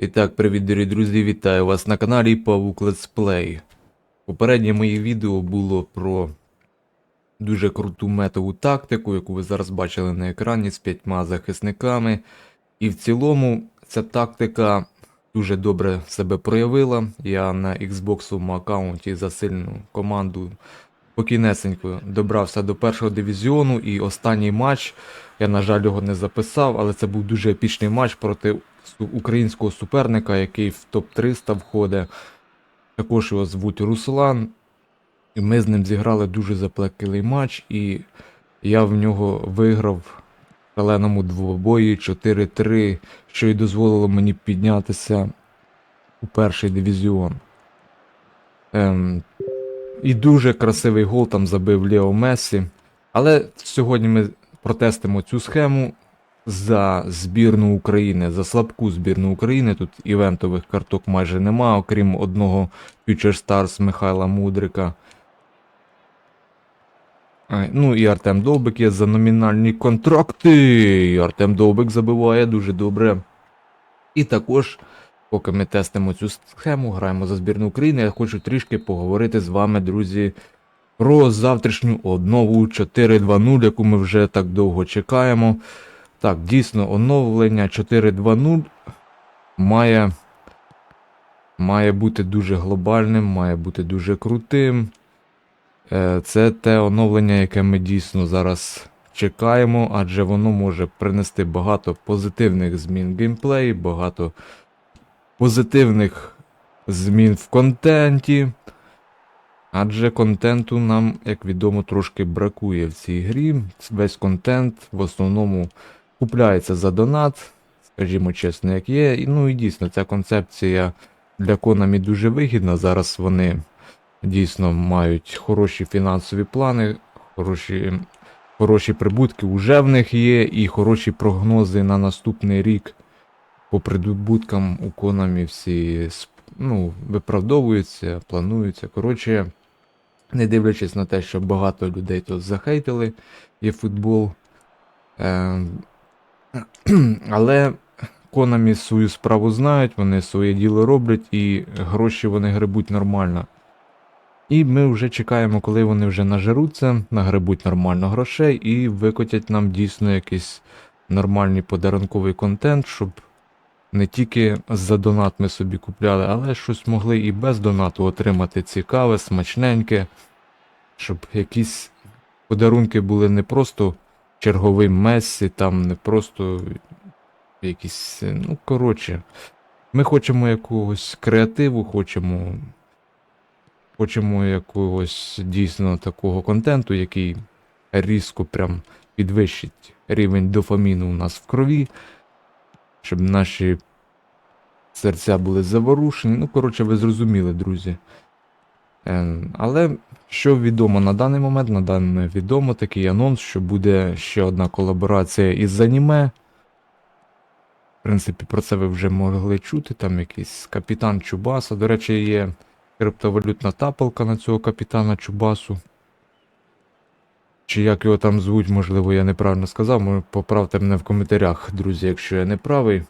І так, привіт, дорогі друзі, вітаю вас на каналі Павук Play. Попереднє моє відео було про дуже круту метову тактику, яку ви зараз бачили на екрані з п'ятьма захисниками. І в цілому ця тактика дуже добре себе проявила. Я на Xbox аккаунті за сильну команду покінесенько добрався до першого дивізіону і останній матч. Я, на жаль, його не записав, але це був дуже епічний матч проти українського суперника, який в топ-300 входить. Також його звуть Руслан. І ми з ним зіграли дуже заплеклий матч, і я в нього виграв в шаленому двобої 4-3, що й дозволило мені піднятися у перший дивізіон. Ем, і дуже красивий гол там забив Лео Мессі. Але сьогодні ми протестимо цю схему за збірну України, за слабку збірну України. Тут івентових карток майже нема, окрім одного Future Stars Михайла Мудрика. Ну і Артем Довбик є за номінальні контракти. І Артем Довбик забиває дуже добре. І також, поки ми тестимо цю схему, граємо за збірну України, я хочу трішки поговорити з вами, друзі, про завтрашню однову 4.2.0, яку ми вже так довго чекаємо. Так, дійсно, оновлення 4.2.0 має, має бути дуже глобальним, має бути дуже крутим. Е, Це те оновлення, яке ми дійсно зараз чекаємо, адже воно може принести багато позитивних змін в геймплеї, багато позитивних змін в контенті. Адже контенту нам, як відомо, трошки бракує в цій грі. Весь контент в основному купляється за донат, скажімо чесно, як є. І, Ну і дійсно, ця концепція для Konami дуже вигідна. Зараз вони дійсно мають хороші фінансові плани, хороші, хороші прибутки вже в них є, і хороші прогнози на наступний рік по прибуткам у Konami всі ну, виправдовуються, плануються. Коротше, не дивлячись на те, що багато людей тут захейтили є футбол. Е, але Konami свою справу знають, вони своє діло роблять і гроші вони гребуть нормально. І ми вже чекаємо, коли вони вже нажеруться, нагребуть нормально грошей і викотять нам дійсно якийсь нормальний подарунковий контент, щоб не тільки за донат ми собі купляли, але щось могли і без донату отримати цікаве, смачненьке, щоб якісь подарунки були не просто черговим Мессі, там не просто якісь. Ну, коротше, ми хочемо якогось креативу, хочемо. Хочемо якогось дійсно такого контенту, який різко прям підвищить рівень дофаміну у нас в крові, щоб наші серця були заворушені. Ну, коротше, ви зрозуміли, друзі. Е, Але що відомо на даний момент, на даний відомо такий анонс, що буде ще одна колаборація із аніме. В принципі, про це ви вже могли чути. Там якийсь капітан Чубаса. До речі, є криптовалютна тапалка на цього капітана Чубасу. Чи як його там звуть, можливо, я неправильно сказав. Поправте мене в коментарях, друзі, якщо я не правий.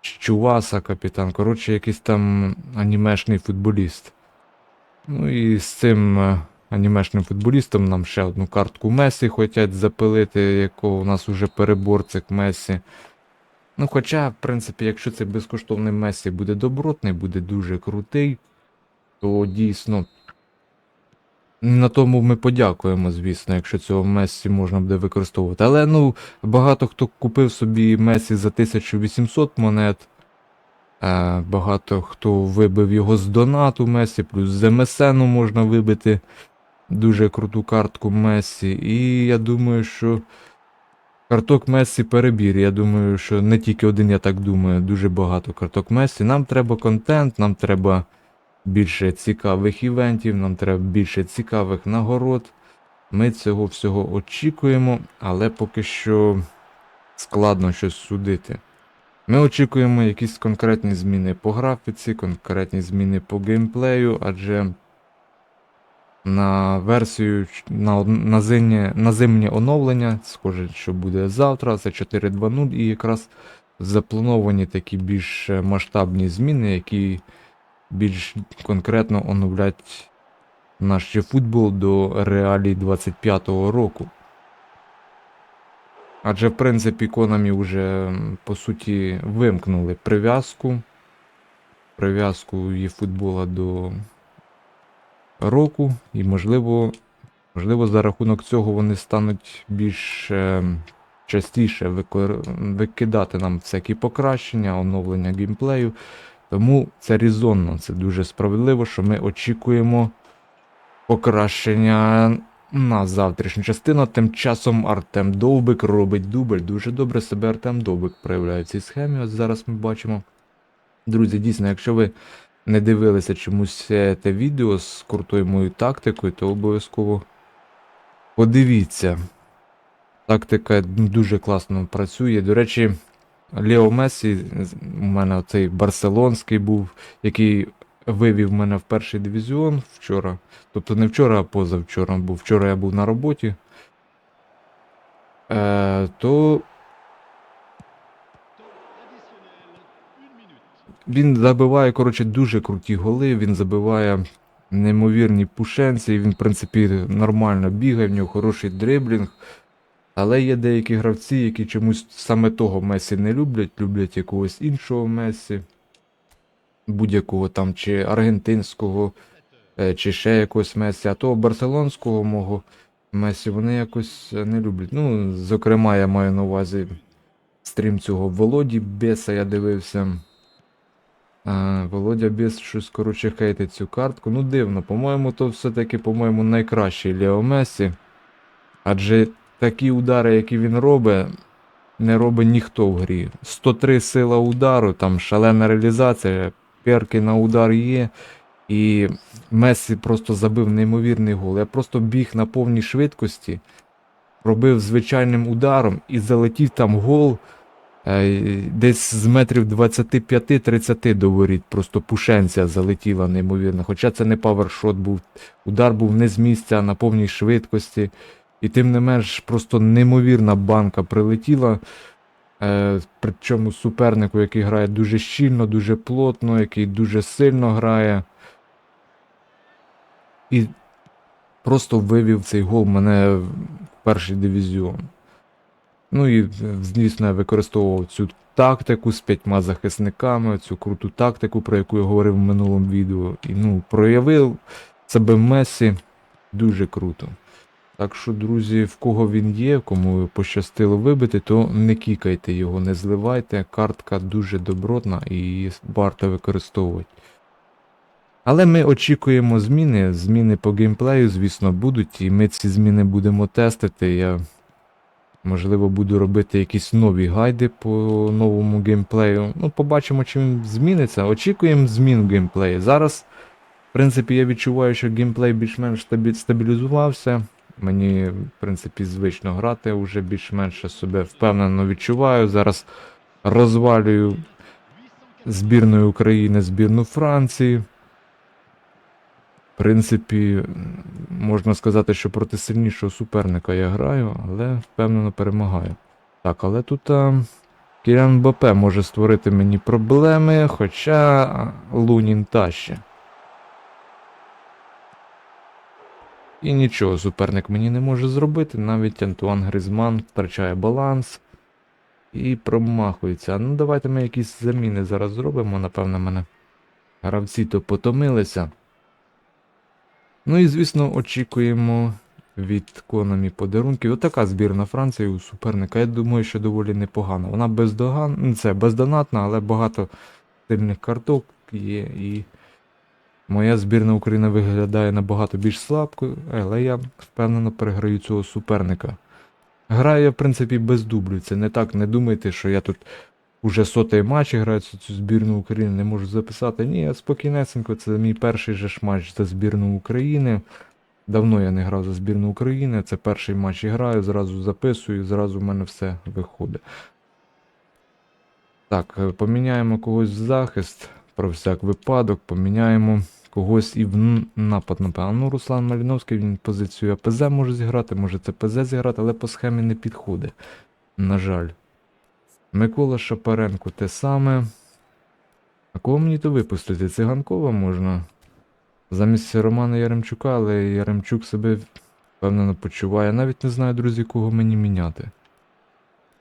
Чуваса, капітан. Коротше, якийсь там анімешний футболіст. Ну і з цим е, анімешним футболістом нам ще одну картку Месі хочуть запилити, якого у нас уже переборцик Месі. Ну, хоча, в принципі, якщо цей безкоштовний Месі буде добротний, буде дуже крутий, то дійсно на тому ми подякуємо, звісно, якщо цього Месі можна буде використовувати. Але ну, багато хто купив собі Месі за 1800 монет. Е, багато хто вибив його з донату Месі, плюс з МСНу можна вибити дуже круту картку Месі. І я думаю, що карток Месі перебір. Я думаю, що не тільки один, я так думаю, дуже багато карток Месі. Нам треба контент, нам треба більше цікавих івентів, нам треба більше цікавих нагород. Ми цього всього очікуємо, але поки що складно щось судити. Ми очікуємо якісь конкретні зміни по графіці, конкретні зміни по геймплею, адже на версію на, на, зимнє, на зимнє оновлення, схоже, що буде завтра, це 4.2.0, і якраз заплановані такі більш масштабні зміни, які більш конкретно оновлять наш футбол до реалій 25-го року. Адже, в принципі, Konami вже по суті вимкнули прив'язку. Прив'язку її футбола до року, і можливо, можливо, за рахунок цього вони стануть більш е, частіше викор- викидати нам всякі покращення, оновлення геймплею. Тому це резонно, це дуже справедливо, що ми очікуємо покращення на завтрашню частину. Тим часом Артем Довбик робить дубль. Дуже добре себе Артем Довбик проявляє в цій схемі. Ось зараз ми бачимо. Друзі, дійсно, якщо ви не дивилися чомусь е, те відео з крутою моєю тактикою, то обов'язково подивіться. Тактика дуже класно працює. До речі, Лео Месі, у мене оцей барселонський був, який вивів мене в перший дивізіон вчора. Тобто не вчора, а позавчора, бо вчора я був на роботі. Е, то він забиває, коротше, дуже круті голи, він забиває неймовірні пушенці, він, в принципі, нормально бігає, в нього хороший дриблінг. Але є деякі гравці, які чомусь саме того Месі не люблять, люблять якогось іншого Месі, будь-якого там, чи аргентинського, е, чи ще якогось Месі, а того барселонського мого Месі вони якось не люблять. Ну, зокрема, я маю на увазі стрім цього Володі Беса, я дивився. А, Володя Біс щось коротше хейтить цю картку. Ну дивно, по-моєму, то все-таки, по-моєму, найкращий Лео Месі. Адже такі удари, які він робить, не робить ніхто в грі. 103 сила удару, там шалена реалізація, перки на удар є. І Месі просто забив неймовірний гол. Я просто біг на повній швидкості, пробив звичайним ударом і залетів там гол. Е, Десь з метрів 25-30 до воріт, просто пушенця залетіла неймовірно. Хоча це не павершот був, удар був не з місця, а на повній швидкості. І тим не менш, просто неймовірна банка прилетіла. Е, причому супернику, який грає дуже щільно, дуже плотно, який дуже сильно грає. І просто вивів цей гол мене в перший дивізіон. Ну і, звісно, я використовував цю тактику з п'ятьма захисниками, цю круту тактику, про яку я говорив в минулому відео. І ну, проявив себе Месі дуже круто. Так що, друзі, в кого він є, кому пощастило вибити, то не кікайте його, не зливайте. Картка дуже добротна і варто використовувати. Але ми очікуємо зміни. Зміни по геймплею, звісно, будуть, і ми ці зміни будемо тестити. Я, можливо, буду робити якісь нові гайди по новому геймплею. Ну, побачимо, чи він зміниться. Очікуємо змін в геймплеї. Зараз, в принципі, я відчуваю, що геймплей більш-менш стабілізувався. Мені, в принципі, звично грати, вже більш-менш я себе впевнено відчуваю. Зараз розвалюю збірної України, збірну Франції. В принципі, можна сказати, що проти сильнішого суперника я граю, але впевнено перемагаю. Так, але тут а, Кірян Мбаппе може створити мені проблеми, хоча Лунін таще. І нічого суперник мені не може зробити, навіть Антуан Гризман втрачає баланс і промахується. Ну, давайте ми якісь заміни зараз зробимо, напевно, мене. Гравці то потомилися. Ну і, звісно, очікуємо від Konami подарунків. Отака збірна Франції у суперника. Я думаю, що доволі непогана. Вона бездоган... це бездонатна, але багато сильних карток є. І моя збірна України виглядає набагато більш слабко, але я впевнено переграю цього суперника. Граю я, в принципі, без дублю. Це не так, не думайте, що я тут уже сотий матч граю цю збірну України, не можу записати. Ні, я спокійнесенько, це мій перший же ж матч за збірну України. Давно я не грав за збірну України, це перший матч і граю, зразу записую, зразу в мене все виходить. Так, е, поміняємо когось в захист, про всяк випадок, поміняємо когось і в напад, напевно. Ну, Руслан Маліновський, він позицію АПЗ може зіграти, може це ПЗ зіграти, але по схемі не підходить. На жаль. Микола Шапаренко те саме. А кого мені то випустити? Циганкова можна. Замість Романа Яремчука, але Яремчук себе впевнено почуває. Навіть не знаю, друзі, кого мені міняти.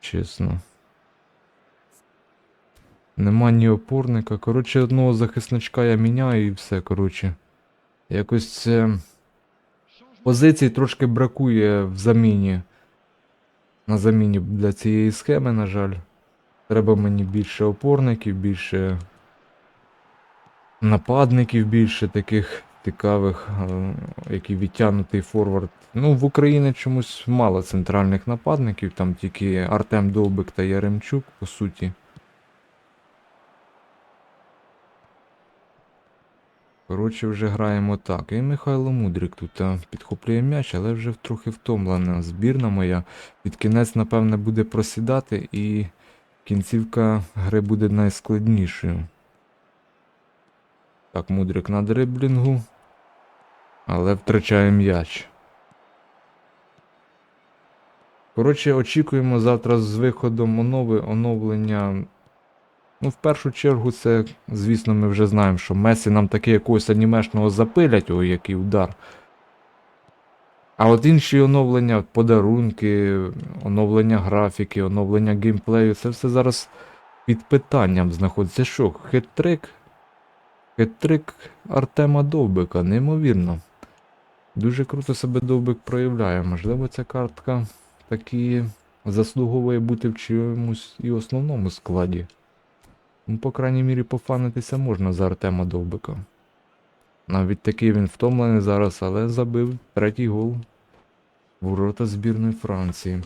Чесно. Нема ні опорника. Коротше, одного захисничка я міняю і все, коротше. Якось е, позицій трошки бракує в заміні. На заміні для цієї схеми, на жаль. Треба мені більше опорників, більше нападників, більше таких цікавих, е, які відтягнутий форвард. Ну, в Україні чомусь мало центральних нападників, там тільки Артем Довбик та Яремчук, по суті. Коротше, вже граємо так. І Михайло Мудрик тут а, підхоплює м'яч, але вже трохи втомлена. Збірна моя під кінець, напевне, буде просідати, і кінцівка гри буде найскладнішою. Так, Мудрик на дриблінгу. Але втрачає м'яч. Коротше, очікуємо завтра з виходом онови, оновлення. Ну, в першу чергу, це, звісно, ми вже знаємо, що Месі нам таки якогось анімешного запилять, ой, який удар. А от інші оновлення, подарунки, оновлення графіки, оновлення геймплею, це все зараз під питанням знаходиться. Що, хитрик? Хитрик Артема Довбика, неймовірно. Дуже круто себе Довбик проявляє. Можливо, ця картка таки заслуговує бути в чомусь і основному складі. Ну, по крайній мірі, пофанитися можна за Артема Довбика. Навіть такий він втомлений зараз, але забив третій гол ворота збірної Франції.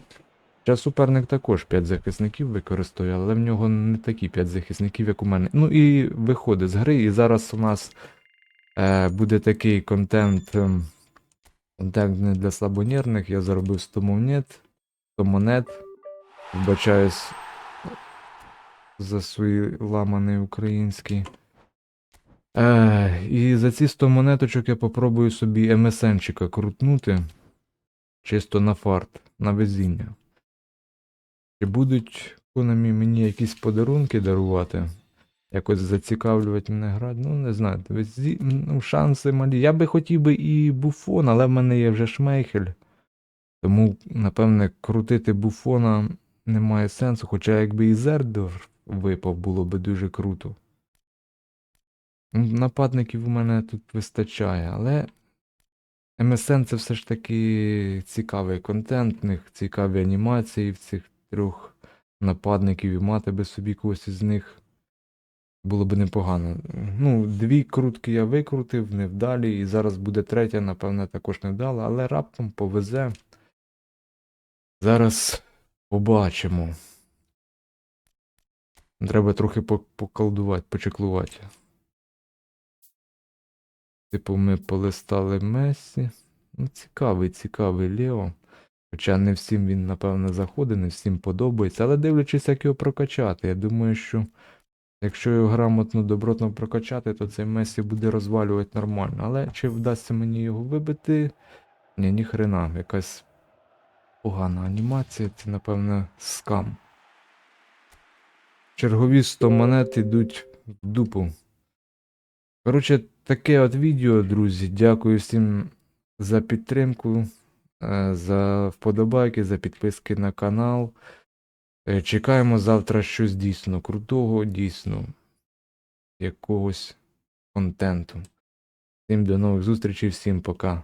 Ще суперник також 5 захисників використовує, але в нього не такі 5 захисників, як у мене. Ну і виходить з гри, і зараз у нас е, буде такий контент. ем, контент не для слабонервних. Я заробив 100 монет. 100 монет. Вбачаюсь за свій ламаний український. Е, і за ці 100 монеточок я попробую собі МСНчика крутнути. Чисто на фарт, на везіння. Чи будуть конамі мені якісь подарунки дарувати? Якось зацікавлювати мене грати? Ну, не знаю. Везі... Ну, шанси малі. Я би хотів би і буфон, але в мене є вже шмейхель. Тому, напевне, крутити буфона немає сенсу, хоча якби і Зердор випав, було би дуже круто. Нападників у мене тут вистачає, але MSN це все ж таки цікавий контент, них цікаві анімації в цих трьох нападників і мати би собі когось із них було б непогано. Ну, дві крутки я викрутив, невдалі, і зараз буде третя, напевне, також невдала, але раптом повезе. Зараз побачимо. Треба трохи поколдувати, почеклувати. Типу, ми полистали Месі. Ну, цікавий, цікавий Лео. Хоча не всім він, напевно, заходить, не всім подобається, але дивлячись, як його прокачати. Я думаю, що якщо його грамотно, добротно прокачати, то цей Месі буде розвалювати нормально. Але чи вдасться мені його вибити? Ні, ні хрена, якась погана анімація, це, напевно, скам. Чергові 100 монет йдуть в дупу. Коротше, таке от відео, друзі. Дякую всім за підтримку, е, за вподобайки, за підписки на канал. Е, Чекаємо завтра щось дійсно крутого, дійсно якогось контенту. Всім до нових зустрічей, всім пока.